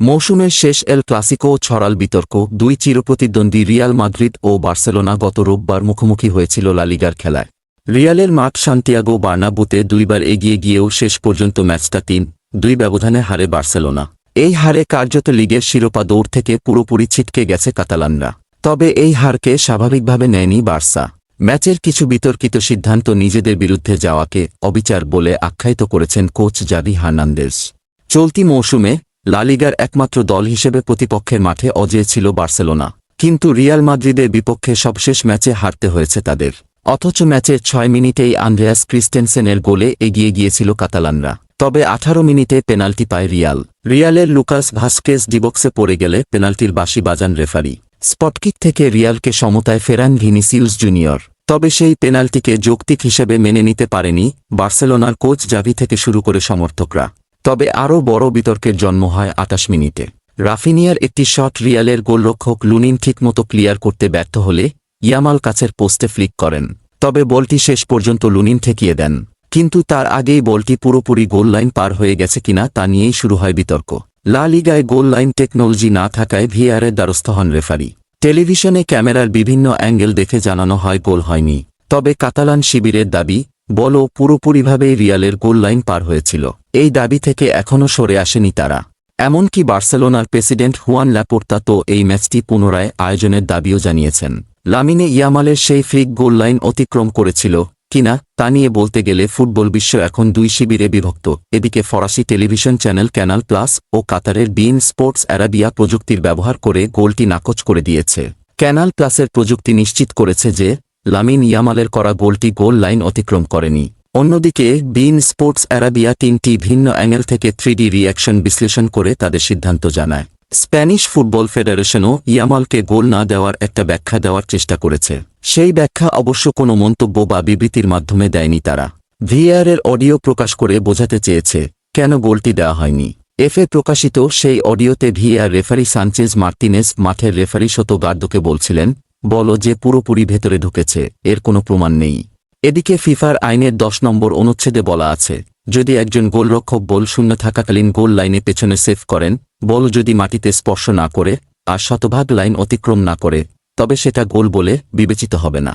মৌসুমের শেষ El Clasico ছড়াল বিতর্ক, দুই চিরপ্রতিদ্বন্দ্বী রিয়াল মাদ্রিদ ও বার্সেলোনা গত রোববার মুখোমুখি হয়েছিল লালিগার খেলায়। রিয়ালের মাঠ সান্তিয়াগো বার্নাবুতে দুইবার এগিয়ে গিয়েও শেষ পর্যন্ত ম্যাচটা তিন দুই ব্যবধানে হারে বার্সেলোনা। এই হারে কার্যত লিগের শিরোপা দৌড় থেকে পুরোপুরি ছিটকে গেছে কাতালানরা। তবে এই হারকে স্বাভাবিকভাবে নেয়নি বার্সা। ম্যাচের কিছু বিতর্কিত সিদ্ধান্ত নিজেদের বিরুদ্ধে যাওয়াকে অবিচার বলে আখ্যায়িত করেছেন কোচ জাভি হার্নান্দেজ। চলতি মৌসুমে লালিগার একমাত্র দল হিসেবে প্রতিপক্ষের মাঠে অজেয় ছিল বার্সেলোনা। কিন্তু রিয়াল মাদ্রিদের বিপক্ষে সবশেষ ম্যাচে হারতে হয়েছে তাদের। অথচ ম্যাচের ছয় মিনিটেই আন্দ্রেয়াস ক্রিস্টেনসেনের গোলে এগিয়ে গিয়েছিল কাতালানরা। তবে আঠারো মিনিটে পেনাল্টি পায় রিয়াল। রিয়ালের লুকাস ভাস্কেস ডিবক্সে পড়ে গেলে পেনাল্টির বাঁশি বাজান রেফারি। স্পটকিক থেকে রিয়ালকে সমতায় ফেরান ভিনিসিউস জুনিয়র। তবে সেই পেনাল্টিকে যৌক্তিক হিসেবে মেনে নিতে পারেনি বার্সেলোনার কোচ জাভি থেকে শুরু করে সমর্থকরা। তবে আরও বড় বিতর্কের জন্ম হয় আটাশ মিনিটে। রাফিনিয়ার একটি শট রিয়ালের গোলরক্ষক লুনিন ঠিকমতো ক্লিয়ার করতে ব্যর্থ হলে ইয়ামাল কাছের পোস্টে ফ্লিক করেন। তবে বলটি শেষ পর্যন্ত লুনিন ঠেকিয়ে দেন। কিন্তু তার আগেই বলটি পুরোপুরি গোল লাইন পার হয়ে গেছে কিনা তা নিয়েই শুরু হয় বিতর্ক। লা লিগায় গোল লাইন টেকনোলজি না থাকায় ভিআরের দ্বারস্থ হন রেফারি। টেলিভিশনে ক্যামেরার বিভিন্ন অ্যাঙ্গেল দেখে জানানো হয় গোল হয়নি। তবে কাতালান শিবিরের দাবি বল পুরোপুরিভাবেই রিয়ালের গোল লাইন পার হয়েছিল। এই দাবি থেকে এখনও সরে আসেনি তারা। এমনকি বার্সেলোনার প্রেসিডেন্ট হুয়ান ল্যাপোর্তা তো এই ম্যাচটি পুনরায় আয়োজনের দাবিও জানিয়েছেন। লামিনে ইয়ামালের সেই ফ্রিক গোল লাইন অতিক্রম করেছিল কিনা তা নিয়ে বলতে গেলে ফুটবল বিশ্ব এখন দুই শিবিরে বিভক্ত। এদিকে ফরাসি টেলিভিশন চ্যানেল ক্যানাল প্লাস ও কাতারের বিন স্পোর্টস অ্যারাবিয়া প্রযুক্তির ব্যবহার করে গোলটি নাকচ করে দিয়েছে। ক্যানাল প্লাসের প্রযুক্তি নিশ্চিত করেছে যে লামিন ইয়ামালের করা গোলটি গোল লাইন অতিক্রম করেনি। অন্যদিকে, বিন স্পোর্টস অ্যারাবিয়া তিনটি ভিন্ন অ্যাঙ্গেল থেকে থ্রিডি রিয়াকশন বিশ্লেষণ করে তাদের সিদ্ধান্ত জানায়। স্প্যানিশ ফুটবল ফেডারেশনও ইয়ামালকে গোল না দেওয়ার একটা ব্যাখ্যা দেওয়ার চেষ্টা করেছে। সেই ব্যাখ্যা অবশ্য কোনো মন্তব্য বা বিবৃতির মাধ্যমে দেয়নি তারা। ভিআরের অডিও প্রকাশ করে বোঝাতে চেয়েছে, কেন গোলটি দেওয়া হয়নি? এফএ প্রকাশিত সেই অডিওতে ভিআর রেফারি সানচেজ মার্তিনেস মাঠের রেফারি শত গার্দোকে বলছিলেন বলো যে পুরোপুরি ভেতরে ঢুকেছে, এর কোনো প্রমাণ নেই। এদিকে ফিফার আইনের দশ নম্বর অনুচ্ছেদে বলা আছে, যদি একজন গোলরক্ষক বল শূন্য থাকাকালীন গোল লাইনে পেছনে সেভ করেন, বল যদি মাটিতে স্পর্শ না করে, আর শতভাগ লাইন অতিক্রম না করে, তবে সেটা গোল বলে বিবেচিত হবে না।